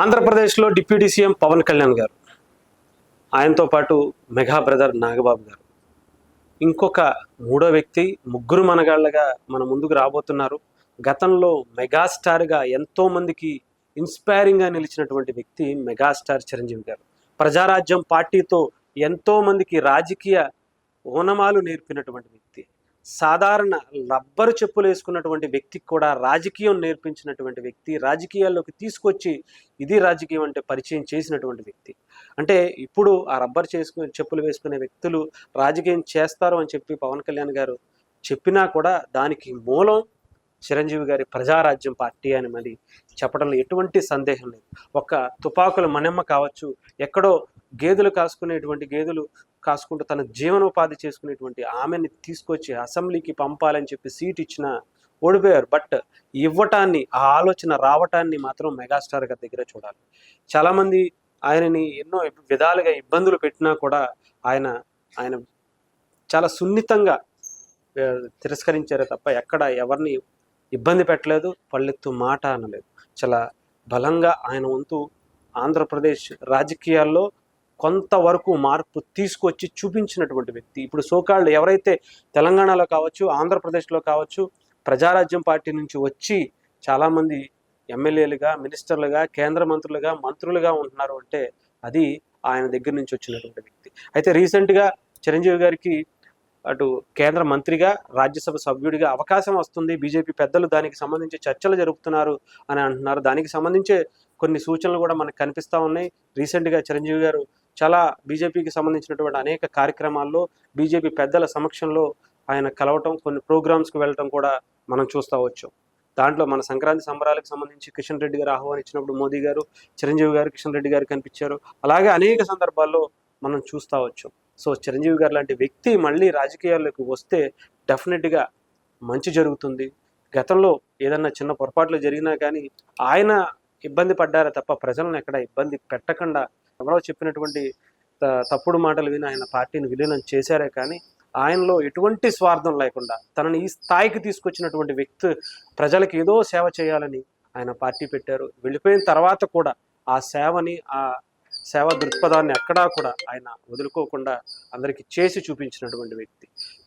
ఆంధ్రప్రదేశ్లో deputy CM Pawan Kalyan గారు ఆయనతో పాటు మెగా బ్రదర్ నాగబాబు గారు. ఇంకొక మూడో వ్యక్తి ముగ్గురు మనగాళ్ళగా మన ముందుకు రాబోతున్నారు. గతంలో మెగాస్టార్గా ఎంతోమందికి ఇన్స్పైరింగ్గా నిలిచినటువంటి వ్యక్తి మెగాస్టార్ చిరంజీవి గారు. ప్రజారాజ్యం పార్టీతో ఎంతోమందికి రాజకీయ ఓనమాలు నేర్పినటువంటి వ్యక్తి. సాధారణ రబ్బరు చెప్పులు వేసుకున్నటువంటి వ్యక్తికి కూడా రాజకీయం నేర్పించినటువంటి వ్యక్తి రాజకీయాల్లోకి తీసుకొచ్చి ఇది రాజకీయం అంటే పరిచయం చేసినటువంటి వ్యక్తి. అంటే ఇప్పుడు ఆ రబ్బర్ చేసుకునే చెప్పులు వేసుకునే వ్యక్తులు రాజకీయం చేస్తారు అని చెప్పి పవన్ కళ్యాణ్ గారు చెప్పినా కూడా దానికి మూలం చిరంజీవి గారి ప్రజారాజ్యం పార్టీ అని మరి చెప్పడంలో ఎటువంటి సందేహం లేదు. ఒక తుపాకుల మనెమ్మ కావచ్చు ఎక్కడో గేదెలు కాసుకునేటువంటి గేదెలు కాసుకుంటూ తన జీవనోపాధి చేసుకునేటువంటి ఆమెని తీసుకొచ్చి అసెంబ్లీకి పంపాలని చెప్పి సీట్ ఇచ్చిన ఓడిపోయారు. బట్ ఇవ్వటాన్ని ఆ ఆలోచన రావటాన్ని మాత్రం మెగాస్టార్ గారి దగ్గర చూడాలి. చాలామంది ఆయనని ఎన్నో విధాలుగా ఇబ్బందులు పెట్టినా కూడా ఆయన ఆయన చాలా సున్నితంగా తిరస్కరించారు తిరస్కరించారే తప్ప ఎక్కడ ఎవరిని ఇబ్బంది పెట్టలేదు పళ్ళెత్తు మాట అనలేదు. చాలా బలంగా ఆయన వంతు ఆంధ్రప్రదేశ్ రాజకీయాల్లో కొంతవరకు మార్పు తీసుకొచ్చి చూపించినటువంటి వ్యక్తి. ఇప్పుడు సోకాళ్ళు ఎవరైతే తెలంగాణలో కావచ్చు ఆంధ్రప్రదేశ్లో కావచ్చు ప్రజారాజ్యం పార్టీ నుంచి వచ్చి చాలామంది ఎమ్మెల్యేలుగా మినిస్టర్లుగా కేంద్ర మంత్రులుగా మంత్రులుగా ఉంటున్నారు అంటే అది ఆయన దగ్గర నుంచి వచ్చినటువంటి వ్యక్తి. అయితే రీసెంట్గా చిరంజీవి గారికి అటు కేంద్ర మంత్రిగా రాజ్యసభ సభ్యుడిగా అవకాశం వస్తుంది. బీజేపీ పెద్దలు దానికి సంబంధించి చర్చలు జరుపుతున్నారు అని అంటున్నారు. దానికి సంబంధించే కొన్ని సూచనలు కూడా మనకు కనిపిస్తూ ఉన్నాయి. రీసెంట్గా చిరంజీవి గారు చాలా బీజేపీకి సంబంధించినటువంటి అనేక కార్యక్రమాల్లో బీజేపీ పెద్దల సమక్షంలో ఆయన కలవటం కొన్ని ప్రోగ్రామ్స్కి వెళ్ళటం కూడా మనం చూస్తూ వచ్చాం. దాంట్లో మన సంక్రాంతి సంబరాలకు సంబంధించి కిషన్ రెడ్డి గారు ఆహ్వానించినప్పుడు మోదీ గారు చిరంజీవి గారు కిషన్ రెడ్డి గారు కనిపించారు. అలాగే అనేక సందర్భాల్లో మనం చూస్తూ వచ్చాం. సో చిరంజీవి గారు లాంటి వ్యక్తి మళ్ళీ రాజకీయాల్లోకి వస్తే డెఫినెట్గా మంచి జరుగుతుంది. గతంలో ఏదన్నా చిన్న పొరపాట్లు జరిగినా కానీ ఆయన ఇబ్బంది పడ్డారా తప్ప ప్రజలను ఎక్కడ ఇబ్బంది పెట్టకుండా ఎవరో చెప్పినటువంటి త- తప్పుడు మాటలు విని ఆయన పార్టీని విలీనం చేశారే కానీ ఆయనలో ఎటువంటి స్వార్థం లేకుండా తనని ఈ స్థాయికి తీసుకొచ్చినటువంటి వ్యక్తి ప్రజలకు ఏదో సేవ చేయాలని ఆయన పార్టీ పెట్టారు. వెళ్ళిపోయిన తర్వాత కూడా ఆ సేవని ఆ సేవ దృక్పథాన్ని ఎక్కడా కూడా ఆయన వదులుకోకుండా అందరికీ చేసి చూపించినటువంటి వ్యక్తి.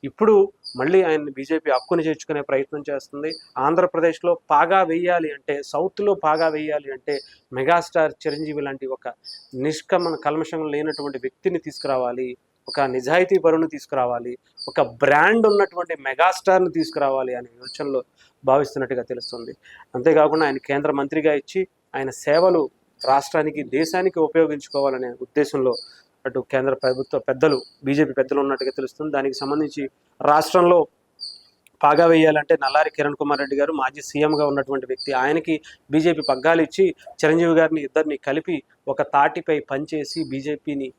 ఇప్పుడు మళ్ళీ ఆయన్ని బీజేపీ హక్కుని చేర్చుకునే ప్రయత్నం చేస్తుంది. ఆంధ్రప్రదేశ్లో పాగా వేయాలి అంటే సౌత్లో పాగా వేయాలి అంటే మెగాస్టార్ చిరంజీవి లాంటి ఒక నిష్కమన కల్మషం లేనటువంటి వ్యక్తిని తీసుకురావాలి ఒక నిజాయితీ పరుని తీసుకురావాలి ఒక బ్రాండ్ ఉన్నటువంటి మెగాస్టార్ని తీసుకురావాలి అనే యోచనలో భావిస్తున్నట్టుగా తెలుస్తుంది. అంతేకాకుండా ఆయన కేంద్ర మంత్రిగా ఇచ్చి ఆయన సేవలు రాష్ట్రానికి దేశానికి ఉపయోగించుకోవాలనే ఉద్దేశంలో అటు కేంద్ర ప్రభుత్వ పెద్దలు బీజేపీ పెద్దలు ఉన్నట్టుగా తెలుస్తుంది. దానికి సంబంధించి రాష్ట్రంలో పాగా వేయాలంటే నల్లారి కిరణ్ కుమార్ రెడ్డి గారు మాజీ సీఎంగా ఉన్నటువంటి వ్యక్తి. ఆయనకి బీజేపీ పగ్గాలు ఇచ్చి చిరంజీవి గారిని ఇద్దరిని కలిపి ఒక తాటిపై పనిచేసి బీజేపీని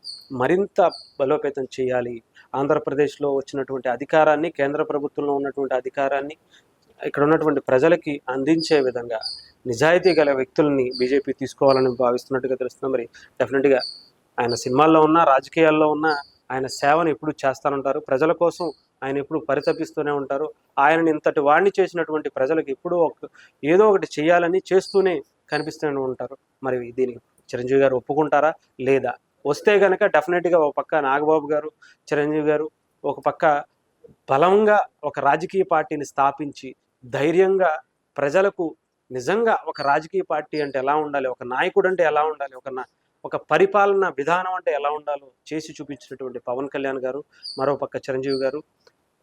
మరింత బలోపేతం చేయాలి. ఆంధ్రప్రదేశ్లో వచ్చినటువంటి అధికారాన్ని కేంద్ర ప్రభుత్వంలో ఉన్నటువంటి అధికారాన్ని ఇక్కడ ఉన్నటువంటి ప్రజలకి అందించే విధంగా నిజాయితీ గల వ్యక్తుల్ని బీజేపీ తీసుకోవాలని భావిస్తున్నట్టుగా తెలుస్తుంది. మరి డెఫినెట్గా ఆయన సినిమాల్లో ఉన్న రాజకీయాల్లో ఉన్న ఆయన సేవను ఎప్పుడు చేస్తానంటారు. ప్రజల కోసం ఆయన ఎప్పుడు పరితపిస్తూనే ఉంటారు. ఆయనని ఇంతటి వాడిని చేసినటువంటి ప్రజలకు ఎప్పుడూ ఒక ఏదో ఒకటి చేయాలని చేస్తూనే కనిపిస్తూనే ఉంటారు. మరి దీనికి చిరంజీవి గారు ఒప్పుకుంటారా? లేదా? వస్తే కనుక డెఫినెట్గా ఒక పక్క నాగబాబు గారు చిరంజీవి గారు ఒక పక్క బలంగా ఒక రాజకీయ పార్టీని స్థాపించి ధైర్యంగా ప్రజలకు నిజంగా ఒక రాజకీయ పార్టీ అంటే ఎలా ఉండాలి? ఒక నాయకుడు అంటే ఎలా ఉండాలి? ఒక నా- ఒక పరిపాలన విధానం అంటే ఎలా ఉండాలో చేసి చూపించినటువంటి పవన్ కళ్యాణ్ గారు మరో పక్క చిరంజీవి గారు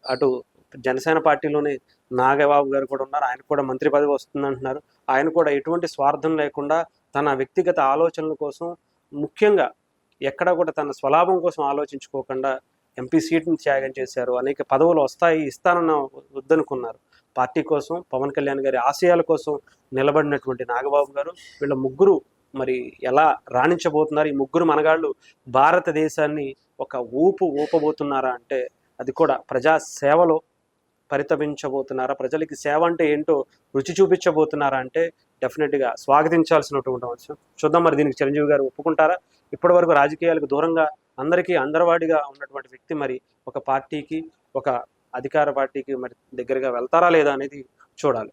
అటు జనసేన పార్టీలోనే నాగబాబు గారు కూడా ఉన్నారు. ఆయన కూడా మంత్రి పదవి వస్తుంది అంటున్నారు. ఆయన కూడా ఎటువంటి స్వార్థం లేకుండా తన వ్యక్తిగత ఆలోచనల కోసం ముఖ్యంగా ఎక్కడ కూడా తన స్వలాభం కోసం ఆలోచించుకోకుండా ఎంపీ సీట్ని త్యాగం చేశారు. అనేక పదవులు వస్తాయి ఇస్తానన్న వద్దనుకున్నారు. పార్టీ కోసం పవన్ కళ్యాణ్ గారి ఆశయాల కోసం నిలబడినటువంటి నాగబాబు గారు వీళ్ళ ముగ్గురు మరి ఎలా రాణించబోతున్నారు? ఈ ముగ్గురు మనగాళ్ళు భారతదేశాన్ని ఒక ఊపు ఊపబోతున్నారా అంటే అది కూడా ప్రజా సేవలో పరితపించబోతున్నారా? ప్రజలకి సేవ అంటే ఏంటో రుచి చూపించబోతున్నారా అంటే డెఫినెట్గా స్వాగతించాల్సినటువంటి అంశం. చూద్దాం మరి దీనికి చిరంజీవి గారు ఒప్పుకుంటారా? ఇప్పటి వరకు రాజకీయాలకు దూరంగా అందరికీ అందరవాడిగా ఉన్నటువంటి వ్యక్తి మరి ఒక పార్టీకి ఒక అధికార పార్టీకి మరి దగ్గరగా వెళ్తారా లేదా అనేది చూడాలి.